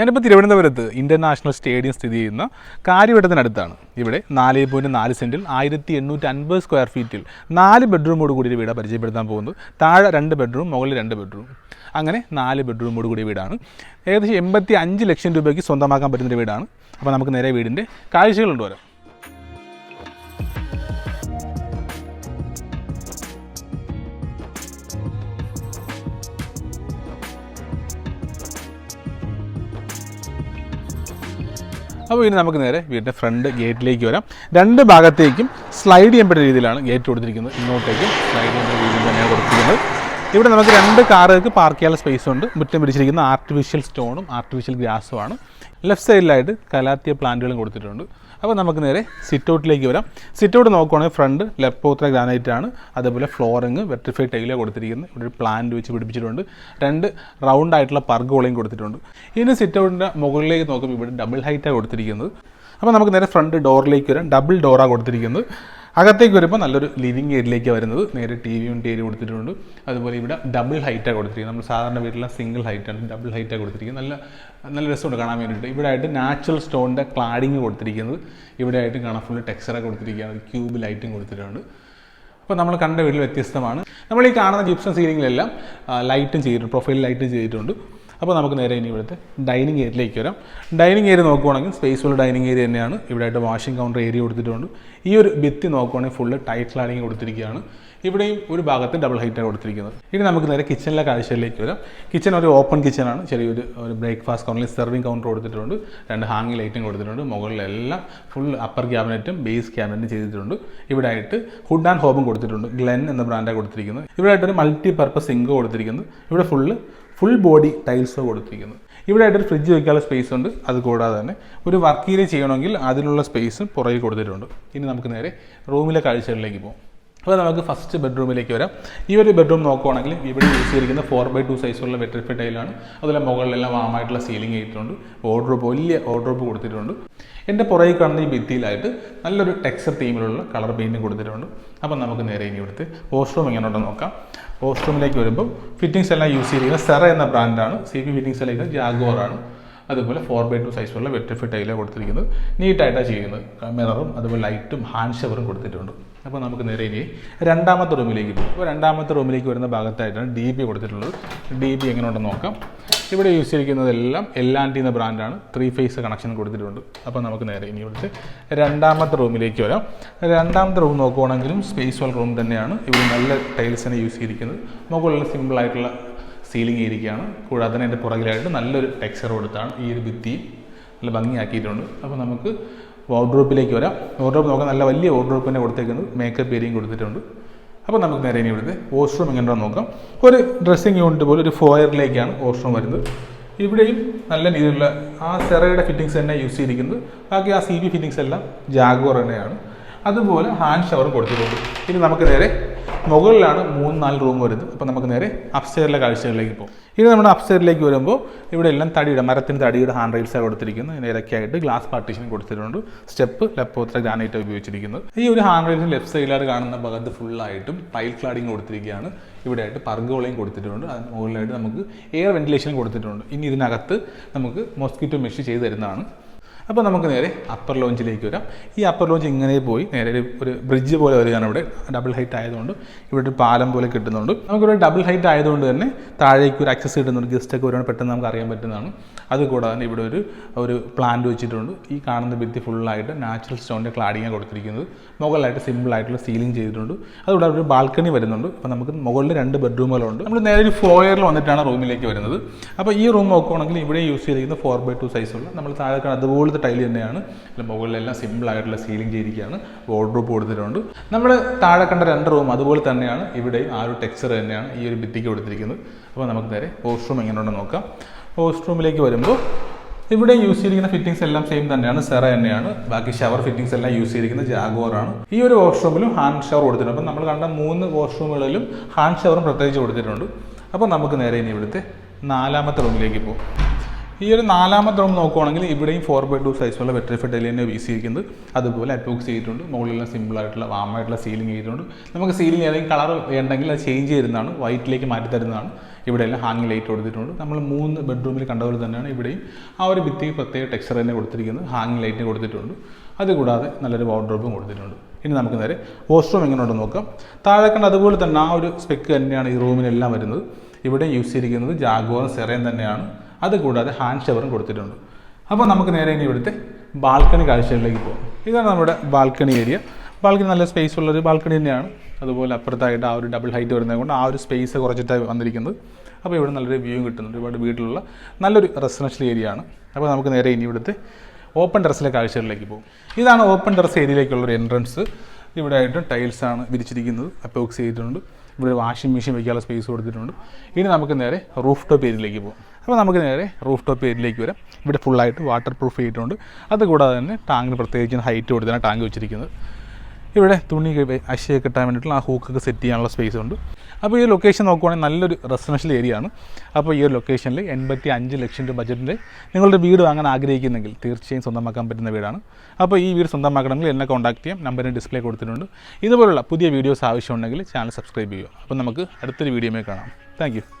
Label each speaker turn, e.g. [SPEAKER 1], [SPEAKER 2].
[SPEAKER 1] ഞാനിപ്പോൾ തിരുവനന്തപുരത്ത് international stadium സ്ഥിതി ചെയ്യുന്ന കാര്യവട്ടത്തിനടുത്താണ്. ഇവിടെ നാല് പോയിന്റ് നാല് സെന്റിൽ ആയിരത്തി എണ്ണൂറ്റി അൻപത് സ്ക്വയർ ഫീറ്റിൽ നാല് ബെഡ്റൂമോട് കൂടി വീടാണ് പരിചയപ്പെടുത്താൻ പോകുന്നു താഴെ രണ്ട് ബെഡ്റൂം മുകളിൽ രണ്ട് ബെഡ്റൂം അങ്ങനെ നാല് ബെഡ്റൂമോട് കൂടിയ വീടാണ്. ഏകദേശം എൺപത്തി അഞ്ച് ലക്ഷം രൂപയ്ക്ക് സ്വന്തമാക്കാൻ പറ്റുന്ന വീടാണ്. അപ്പോൾ നമുക്ക് നേരെ വീടിന്റെ കാഴ്ചകളുണ്ട് വരാം. അപ്പോൾ ഇനി നമുക്ക് നേരെ വീടിന്റെ ഫ്രണ്ട് ഗേറ്റിലേക്ക് വരാം. രണ്ട് ഭാഗത്തേക്കും സ്ലൈഡ് ചെയ്യാൻ പറ്റുന്ന രീതിയിലാണ് ഗേറ്റ് കൊടുത്തിരിക്കുന്നത്. ഇങ്ങോട്ടേക്കും സ്ലൈഡ് ചെയ്യുന്ന രീതിയിൽ തന്നെയാണ് കൊടുത്തിരിക്കുന്നത്. ഇവിടെ നമുക്ക് രണ്ട് കാറുകൾക്ക് പാർക്ക് ചെയ്യാനുള്ള സ്പേസ് ഉണ്ട്. മുറ്റം പിടിച്ചിരിക്കുന്ന ആർട്ടിഫിഷ്യൽ സ്റ്റോണും ആർട്ടിഫിഷ്യൽ ഗ്രാസുമാണ് ലെഫ്റ്റ് സൈഡിലായിട്ട് കലാത്തിയ പ്ലാന്റുകളും കൊടുത്തിട്ടുണ്ട്. അപ്പോൾ നമുക്ക് നേരെ സിറ്റൗട്ടിലേക്ക് വരാം. സിറ്റൗട്ട് നോക്കുവാണെങ്കിൽ ഫ്രണ്ട് ലെപ്പോത്ര ഗ്രാനൈറ്റ് ആണ്. അതേപോലെ ഫ്ലോറിങ് വെട്രിഫൈ ടൈലേ കൊടുത്തിരിക്കുന്നത്. ഇവിടെ ഒരു പ്ലാന്റ് വെച്ച് പിടിപ്പിച്ചിട്ടുണ്ട്. രണ്ട് റൗണ്ട് ആയിട്ടുള്ള പർഗോളയും കൊടുത്തിട്ടുണ്ട്. ഇനി സിറ്റ് ഔട്ടിന്റെ മുകളിലേക്ക് നോക്കുമ്പോൾ ഇവിടെ ഡബിൾ ഹൈറ്റാണ് കൊടുത്തിരിക്കുന്നത്. അപ്പോൾ നമുക്ക് നേരെ ഫ്രണ്ട് ഡോറിലേക്ക് വരാം. ഡബിൾ ഡോറാണ് കൊടുത്തിരിക്കുന്നത്. അകത്തേക്ക് വരുമ്പോൾ നല്ലൊരു ലിവിങ് ഏരിയയിലേക്ക് വരുന്നത് നേരെ ടി വി യൂണിറ്റ് ഏരിയ കൊടുത്തിട്ടുണ്ട്. അതുപോലെ ഇവിടെ ഡബിൾ ഹൈറ്റാണ് കൊടുത്തിരിക്കുന്നത്. നമ്മൾ സാധാരണ വീട്ടിലെ സിംഗിൾ ഹൈറ്റാണ് ഡബിൾ ഹൈറ്റാണ് കൊടുത്തിരിക്കുന്നത്. നല്ല നല്ല രസമുണ്ട് കാണാൻ വേണ്ടിയിട്ട്. ഇവിടെ ആയിട്ട് നാച്ചുറൽ സ്റ്റോണിന്റെ ക്ലാഡിങ് കൊടുത്തിരിക്കുന്നത്. ഇവിടെ ആയിട്ട് കാണാൻ ഫുള്ള് ടെക്സ്ചറൊക്കെ കൊടുത്തിരിക്കുകയാണ്. ക്യൂബ് ലൈറ്റും കൊടുത്തിട്ടുണ്ട്. അപ്പോൾ നമ്മൾ കണ്ട വീട്ടിൽ വ്യത്യസ്തമാണ്. നമ്മൾ ഈ കാണുന്ന ജിപ്സം സീലിങ്ങിലെല്ലാം ലൈറ്റും ചെയ്തിട്ടുണ്ട്. പ്രൊഫൈൽ ലൈറ്റും ചെയ്തിട്ടുണ്ട്. അപ്പോൾ നമുക്ക് നേരെ ഇനി ഇവിടുത്തെ ഡൈനിങ് ഏരിയയിലേക്ക് വരാം. ഡൈനിങ് ഏരിയ നോക്കുവാണെങ്കിൽ സ്പേസുള്ള ഡൈനിങ് ഏരിയ തന്നെയാണ്. ഇവിടെ ആയിട്ട് വാഷിംഗ് കൗണ്ടർ ഏരിയ കൊടുത്തിട്ടുണ്ട്. ഈ ഒരു ഭിത്തി നോക്കുവാണെങ്കിൽ ഫുള്ള് ടൈറ്റ് ക്ലാഡിങ് കൊടുത്തിരിക്കുകയാണ്. ഇവിടെയും ഒരു ഭാഗത്ത് ഡബിൾ ഹൈറ്റാണ് കൊടുത്തിരിക്കുന്നത്. ഇനി നമുക്ക് നേരെ കിച്ചണിലെ കാഴ്ചയിലേക്ക് വരാം. കിച്ചൺ ഒരു ഓപ്പൺ കിച്ചണാണ് ചെറിയൊരു ഒരു ബ്രേക്ക്ഫാസ്റ്റ് കൗണ്ടറിൽ സെർവിങ് കൗണ്ടർ കൊടുത്തിട്ടുണ്ട്. രണ്ട് ഹാങ് ലൈറ്റും കൊടുത്തിട്ടുണ്ട്. മുകളിലെല്ലാം ഫുൾ അപ്പർ ക്യാബിനറ്റും ബേസ് ക്യാബിനറ്റും ചെയ്തിട്ടുണ്ട്. ഇവിടെ ആയിട്ട് ഹുഡ് ആൻഡ് ഹോബും കൊടുത്തിട്ടുണ്ട്. ഗ്ലെൻ എന്ന ബ്രാൻഡാണ് കൊടുത്തിരിക്കുന്നത്. ഇവിടെ ആയിട്ടൊരു മൾട്ടി പർപ്പസ് സിങ്ക് കൊടുത്തിരിക്കുന്നത് ഇവിടെ ഫുള്ള് ഫുൾ ബോഡി ടൈൽസ് കൊടുത്തിരിക്കുന്നത് ഇവിടെ ആയിട്ടൊരു ഫ്രിഡ്ജ് വയ്ക്കാനുള്ള സ്പേസ് ഉണ്ട്. അത് കൂടാതെ തന്നെ ഒരു വർക്ക് ഏരിയ ചെയ്യണമെങ്കിൽ അതിനുള്ള സ്പേസ് പുറകിൽ കൊടുത്തിട്ടുണ്ട്. ഇനി നമുക്ക് നേരെ റൂമിലെ കാഴ്ചകളിലേക്ക് പോകും അപ്പോൾ നമുക്ക് ഫസ്റ്റ് ബെഡ്റൂമിലേക്ക് വരാം. ഈ ഒരു ബെഡ്റൂം നോക്കുവാണെങ്കിൽ ഇവിടെ യൂസ് ചെയ്തിരിക്കുന്ന ഫോർ ബൈ ടു സൈസുള്ള വെട്രിഫൈഡ് ടൈലാണ് അതുപോലെ മുകളിലെല്ലാം വാമായിട്ടുള്ള സീലിംഗ് ചെയ്തിട്ടുണ്ട് ഓർഡ്രോപ്പ് വലിയ ഓർഡ്രോപ്പ് കൊടുത്തിട്ടുണ്ട്. എന്റെ പുറകിൽ കാണുന്ന ഈ ഭിത്തിയിലായിട്ട് നല്ലൊരു ടെക്സ്ചർ തീമിലുള്ള കളർ പെയിന്റും കൊടുത്തിട്ടുണ്ട്. അപ്പം നമുക്ക് നേരെ ഇനി ഇവിടുത്തെ വാഷ്റൂം എങ്ങനെയുണ്ടെന്ന് നോക്കാം വാഷ്റൂമിലേക്ക് വരുമ്പോൾ ഫിറ്റിംഗ്സ് എല്ലാം യൂസ് ചെയ്തിരിക്കുന്ന സെറ എന്ന ബ്രാൻഡാണ് സി പി ഫിറ്റിംഗ്സ് എല്ലാം ജാഗോറാണ് അതുപോലെ ഫോർ ബൈ ടു സൈസുള്ള വെട്രിഫൈഡ് ടൈലാണ് കൊടുത്തിരിക്കുന്നത്. നീറ്റായിട്ടാണ് ചെയ്യുന്നത്. മിററും അതുപോലെ ലൈറ്റും ഹാൻഡ് ഷവറും കൊടുത്തിട്ടുണ്ട്. അപ്പോൾ നമുക്ക് നേരെ ഇനി രണ്ടാമത്തെ റൂമിലേക്ക് പോകും. അപ്പോൾ രണ്ടാമത്തെ റൂമിലേക്ക് വരുന്ന ഭാഗത്തായിട്ടാണ് ഡി ബി കൊടുത്തിട്ടുള്ളത്. ഡി ബി എങ്ങനെ ഉണ്ടെന്ന് നോക്കാം. ഇവിടെ യൂസ് ചെയ്തിരിക്കുന്നതെല്ലാം എൽ ആൻഡ് എന്ന ബ്രാൻഡാണ് ത്രീ ഫേസ് കണക്ഷൻ കൊടുത്തിട്ടുണ്ട്. അപ്പോൾ നമുക്ക് നേരെ ഇനി ഇവിടുത്തെ രണ്ടാമത്തെ റൂമിലേക്ക് വരാം. രണ്ടാമത്തെ റൂം നോക്കുവാണെങ്കിലും സ്പേസ് വൽ റൂം തന്നെയാണ്. ഇവിടെ നല്ല ടൈൽസ് തന്നെ യൂസ് ചെയ്തിരിക്കുന്നത്. മുകളിൽ സിമ്പിളായിട്ടുള്ള സീലിംഗ് ഏരിയയാണ് കൂടാതെ തന്നെ എന്റെ പുറകിലായിട്ട് നല്ലൊരു ടെക്സ്ചർ കൊടുത്താണ്. ഈ ഒരു ഭിത്തി നല്ല ഭംഗിയാക്കിയിട്ടുണ്ട്. അപ്പോൾ നമുക്ക് വാർഡ്രോപ്പിലേക്ക് വരാം. വാർഡ്രോപ്പ് നോക്കാൻ നല്ല വലിയ വാർഡ്രോപ്പ് തന്നെ കൊടുത്തേക്കുന്നത് മേക്കപ്പ് ഏരിയയും കൊടുത്തിട്ടുണ്ട്. അപ്പോൾ നമുക്ക് നേരെ ഇനി ഇവിടുത്തെ വാഷ്റൂം എങ്ങനെയാണെന്ന് നോക്കാം. ഒരു ഡ്രസ്സിങ് യൂണിറ്റ് പോലെ ഒരു ഫോയറിലേക്കാണ് വാഷ്റൂം വരുന്നത്. ഇവിടെയും നല്ല രീതിയിലുള്ള ആ സെറയുടെ ഫിറ്റിങ്സ് തന്നെ യൂസ് ചെയ്തിരിക്കുന്നത്. ബാക്കി ആ സി ബി ഫിറ്റിങ്സ് എല്ലാം ജാഗോർ തന്നെയാണ്. അതുപോലെ ഹാൻഡ് ഷവറും കൊടുത്തിട്ടുണ്ട്. ഇനി നമുക്ക് നേരെ മുകളിലാണ് മൂന്ന് നാല് റൂം വരുന്നത്. അപ്പോൾ നമുക്ക് നേരെ അപ്സ്റ്റേറിലെ കാഴ്ചകളിലേക്ക് പോകും. ഇനി നമ്മുടെ അപ്സ്റ്റേറിലേക്ക് വരുമ്പോൾ ഇവിടെ എല്ലാം തടിയുടെ മരത്തിന് തടിയുടെ ഹാൻഡ് റൈൽസാണ് കൊടുത്തിരിക്കുന്നത്. ആയിട്ട് ഗ്ലാസ് പാർട്ടീഷൻ കൊടുത്തിട്ടുണ്ട്. സ്റ്റെപ്പ് ലെപ്പോത്ര ഗ്രാനൈറ്റ് ഉപയോഗിച്ചിരിക്കുന്നത്. ഈ ഒരു ഹാൻഡ് റൈൽസിന് ലെഫ്റ്റ് സൈഡിലായിട്ട് കാണുന്ന ഭാഗത്ത് ഫുള്ളായിട്ടും ടൈൽ ക്ലാഡിങ് കൊടുത്തിരിക്കുകയാണ്. ഇവിടെ ആയിട്ട് പർഗോളയും കൊടുത്തിട്ടുണ്ട്. അതിന് മുകളിലായിട്ട് നമുക്ക് എയർ വെന്റിലേഷൻ കൊടുത്തിട്ടുണ്ട്. ഇനി ഇതിനകത്ത് നമുക്ക് മോസ്കിറ്റോ മെഷ് ചെയ്ത് തരുന്നതാണ്. അപ്പോൾ നമുക്ക് നേരെ അപ്പർ ലോഞ്ചിലേക്ക് വരാം. ഈ അപ്പർ ലോഞ്ച് ഇങ്ങനെ പോയി നേരെ ഒരു ബ്രിഡ്ജ് പോലെ വരികയാണ് ഇവിടെ. ഡബിൾ ഹൈറ്റ് ആയതുകൊണ്ട് ഇവിടെ ഒരു പാലം പോലെ കിട്ടുന്നുണ്ട്. നമുക്കിവിടെ ഡബിൾ ഹൈറ്റ് ആയതുകൊണ്ട് തന്നെ താഴേക്ക് ഒരു ആക്സസ് കിട്ടുന്നുണ്ട്. ഗസ്റ്റൊക്കെ വരുവാണ്. പെട്ടെന്ന് നമുക്ക് അറിയാൻ പറ്റുന്നതാണ്. അതുകൂടാതെ തന്നെ ഇവിടെ ഒരു ഒരു പ്ലാന്റ് വെച്ചിട്ടുണ്ട്. ഈ കാണുന്ന ഭിത്തി ഫുള്ളായിട്ട് നാച്ചുറൽ സ്റ്റോണിന്റെ ക്ലാഡിങ്ങാണ് കൊടുത്തിരിക്കുന്നത്. മുകളിലായിട്ട് സിമ്പിൾ ആയിട്ടുള്ള സീലിംഗ് ചെയ്തിട്ടുണ്ട്. അതുകൂടാതെ ഒരു ബാൽക്കണി വരുന്നുണ്ട്. അപ്പോൾ നമുക്ക് മുകളിൽ രണ്ട് ബെഡ്റൂമുകളുണ്ട് നമ്മൾ നേരെ ഒരു ഫോയറിൽ വന്നിട്ടാണ് റൂമിലേക്ക് വരുന്നത്. അപ്പോൾ ഈ റൂം നോക്കുകയാണെങ്കിൽ ഇവിടെ യൂസ് ചെയ്തിരിക്കുന്ന ഫോർ ബൈ ടു സൈസുള്ള നമ്മൾ താഴെ അതുപോലെ ടൈൽ തന്നെയാണ്. മുകളിലെല്ലാം സിമ്പിൾ ആയിട്ടുള്ള സീലിംഗ് ചെയ്തിരിക്കുകയാണ്. വാർഡ്രോപ്പ് കൊടുത്തിട്ടുണ്ട്. നമ്മൾ താഴെ കണ്ട രണ്ട് റൂം അതുപോലെ തന്നെയാണ്. ഇവിടെയും ആ ഒരു ടെക്സ്ചർ തന്നെയാണ് ഈ ഒരു ഭിത്തിക്ക് കൊടുത്തിരിക്കുന്നത്. അപ്പോൾ നമുക്ക് നേരെ വാഷ്റൂം എങ്ങനെയുണ്ടെന്ന് നോക്കാം. വാഷ്റൂമിലേക്ക് വരുമ്പോൾ ഇവിടെ യൂസ് ചെയ്തിരിക്കുന്ന ഫിറ്റിംഗ്സ് എല്ലാം സെയിം തന്നെയാണ്. സെറ തന്നെയാണ്. ബാക്കി ഷവർ ഫിറ്റിംഗ്സ് എല്ലാം യൂസ് ചെയ്തിരിക്കുന്നത് ജാഗോറാണ് ഈ ഒരു വാഷ്റൂമിലും ഹാൻഡ് ഷവർ കൊടുത്തിട്ടുണ്ട്. അപ്പം നമ്മൾ കണ്ട മൂന്ന് വാഷ്റൂമുകളിലും ഹാൻഡ് ഷവറും പ്രത്യേകിച്ച് കൊടുത്തിട്ടുണ്ട്. അപ്പോൾ നമുക്ക് നേരെ ഇനി ഇവിടുത്തെ നാലാമത്തെ റൂമിലേക്ക് പോകും. ഈ ഒരു നാലാമത്തെ റൂം നോക്കുവാണെങ്കിൽ ഇവിടെയും ഫോർ ബൈ ടു സൈസുള്ള വെട്രിഫൈഡ് എലി തന്നെ യൂസ് ചെയ്തിരിക്കുന്നത് അതുപോലെ അറ്റോക്സ് ചെയ്തിട്ടുണ്ട്. മുകളിലെല്ലാം സിമ്പിൾ ആയിട്ടുള്ള വാമായിട്ടുള്ള സീലിംഗ് ചെയ്തിട്ടുണ്ട്. നമുക്ക് സീലിംഗ് ഏതെങ്കിലും കളർ വേണ്ടെങ്കിൽ അത് ചേഞ്ച് ചെയ്യുന്നതാണ്. വൈറ്റിലേക്ക് മാറ്റി തരുന്നതാണ്. ഇവിടെയെല്ലാം ഹാങ് ലൈറ്റ് കൊടുത്തിട്ടുണ്ട്. നമ്മൾ മൂന്ന് ബെഡ്റൂമിൽ കണ്ടതുപോലെ തന്നെയാണ് ഇവിടെയും ആ ഒരു ഭിത്തിക്ക് പ്രത്യേക ടെക്സ്ചർ തന്നെ കൊടുത്തിരിക്കുന്നത്. ഹാങ് ലൈറ്റ് കൊടുത്തിട്ടുണ്ട്. അതുകൂടാതെ നല്ലൊരു വാർഡ്രോബും കൊടുത്തിട്ടുണ്ട്. ഇനി നമുക്ക് നേരെ വാഷ്റൂം എങ്ങനെയുണ്ട് നോക്കാം. താഴെ കണ്ട അതുപോലെ തന്നെ ആ ഒരു സ്പെക്ക് തന്നെയാണ് ഈ റൂമിനെല്ലാം വരുന്നത്. ഇവിടെ യൂസ് ചെയ്തിരിക്കുന്നത് ജാഗോർ സെറയും തന്നെയാണ്. അതുകൂടാതെ ഹാൻഡ് ഷവറും കൊടുത്തിട്ടുണ്ട്. അപ്പോൾ നമുക്ക് നേരെ ഇനി ഇവിടുത്തെ ബാൽക്കണി കാഴ്ചകളിലേക്ക് പോകാം. ഇതാണ് നമ്മുടെ ബാൽക്കണി ഏരിയ ബാൽക്കണി നല്ല സ്പേസ് ഉള്ളൊരു ബാൽക്കണി തന്നെയാണ്. അതുപോലെ അപ്പുറത്തായിട്ട് ആ ഒരു ഡബിൾ ഹൈറ്റ് വരുന്നത് കൊണ്ട് ആ ഒരു സ്പേസ് കുറച്ചിട്ടാണ് വന്നിരിക്കുന്നത്. അപ്പോൾ ഇവിടെ നല്ലൊരു വ്യൂ കിട്ടുന്നുണ്ട്. ഒരുപാട് വീട്ടിലുള്ള നല്ലൊരു റെസിഡൻഷ്യൽ ഏരിയ ആണ്. അപ്പോൾ നമുക്ക് നേരെ ഇനി ഇവിടുത്തെ ഓപ്പൺ ടെറസിലെ കാഴ്ചകളിലേക്ക് പോകും. ഇതാണ് ഓപ്പൺ ടെറസ് ഏരിയയിലേക്കുള്ളൊരു എൻട്രൻസ് ഇവിടെ ആയിട്ട് ടൈൽസ് ആണ് വിരിച്ചിരിക്കുന്നത്. അപ്പോക്സ് ചെയ്തിട്ടുണ്ട്. ഇവിടെ വാഷിംഗ് മെഷീൻ വയ്ക്കാനുള്ള സ്പേസ് കൊടുത്തിട്ടുണ്ട്. ഇനി നമുക്ക് നേരെ റൂഫ് ടോപ്പ് ഏരിയയിലേക്ക് പോകും. അപ്പോൾ നമുക്ക് നേരെ റൂഫ് ടോപ്പ് ഏരിയയിലേക്ക് വരാം. ഇവിടെ ഫുള്ളായിട്ട് വാട്ടർ പ്രൂഫ് ചെയ്തിട്ടുണ്ട് അതുകൂടാതെ തന്നെ ടാങ്കിന് പ്രത്യേകിച്ച് ഹൈറ്റ് കൊടുത്താണ് ടാങ്ക് വെച്ചിരിക്കുന്നത്. ഇവിടെ തുണി അശയൊക്കെ കിട്ടാൻ വേണ്ടിയിട്ടുള്ള ആ ഹൂക്കൊക്കെ സെറ്റ് ചെയ്യാനുള്ള സ്പേസ് ഉണ്ട്. അപ്പോൾ ഈ ലൊക്കേഷൻ നോക്കുവാണെങ്കിൽ നല്ലൊരു റെസിഡൻഷ്യൽ ഏരിയ ആണ്. അപ്പോൾ ഈ ഒരു ലൊക്കേഷനിൽ എൺപത്തി അഞ്ച് ലക്ഷം രൂപ ബജറ്റിന്റെ നിങ്ങളുടെ വീട് വാങ്ങാൻ ആഗ്രഹിക്കുന്നെങ്കിൽ തീർച്ചയായും സ്വന്തമാക്കാൻ പറ്റുന്ന വീടാണ്. അപ്പോൾ ഈ വീട് സ്വന്തമാക്കണമെങ്കിൽ എന്നെ കോൺടാക്ട് ചെയ്യാം. നമ്പറിന് ഡിസ്പ്ലേ കൊടുത്തിട്ടുണ്ട്. ഇതുപോലുള്ള പുതിയ വീഡിയോസ് ആവശ്യമുണ്ടെങ്കിൽ ചാനൽ സബ്സ്ക്രൈബ് ചെയ്യുക. അപ്പോൾ നമുക്ക് അടുത്തൊരു വീഡിയോയിൽ കാണാം. താങ്ക്